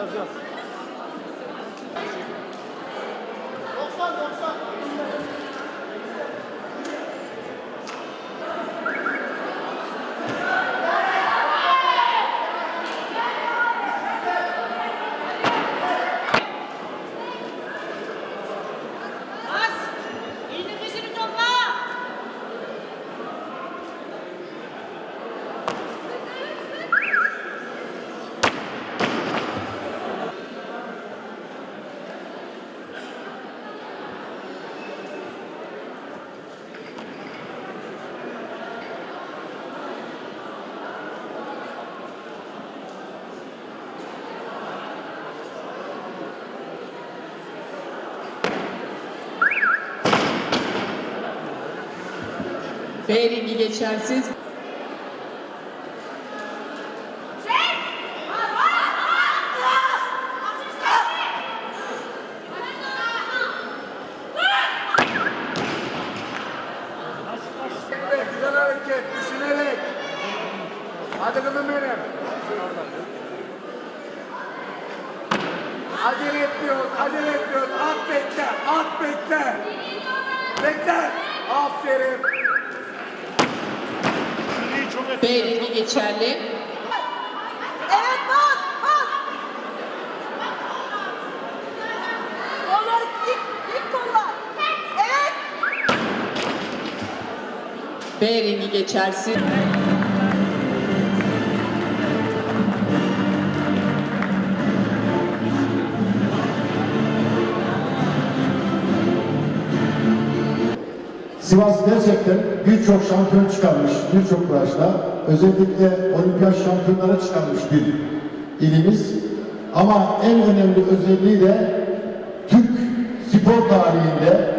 Biraz yaz. B ringi geçersiz. Güzel hareket, düşünerek. Hadi kızım benim. Acele etmiyor, acele etmiyor. At bekle, at bekle. Bekle. Aferin. B ringi geçerli. Evet bas! Bas! Kolları dik, dik kollar. Evet! B ringi Sivas gerçekten birçok şampiyon çıkarmış, birçok branşta. Özellikle olimpiyat şampiyonları çıkarmış bir ilimiz. Ama en önemli özelliği de Türk spor tarihinde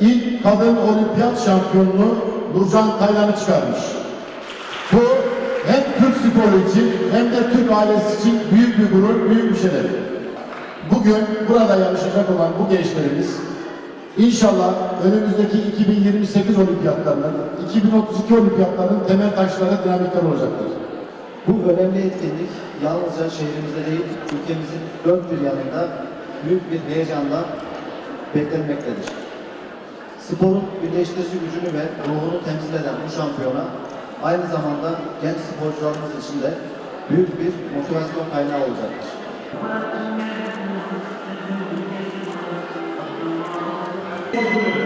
ilk kadın olimpiyat şampiyonunu Nurcan Taylan'ı çıkarmış. Bu hem Türk sporu için hem de Türk ailesi için büyük bir gurur, büyük bir şeref. Bugün burada yarışacak olan bu gençlerimiz İnşallah önümüzdeki 2028 olimpiyatlarının, 2032 olimpiyatlarının temel taşları dinamitler olacaktır. Bu önemli etkinlik yalnızca şehrimizde değil, ülkemizin dört bir yanında büyük bir heyecanla beklenmektedir. Sporun birleştirici gücünü ve ruhunu temsil eden bu şampiyona aynı zamanda genç sporcularımız için de büyük bir motivasyon kaynağı olacaktır. Hadi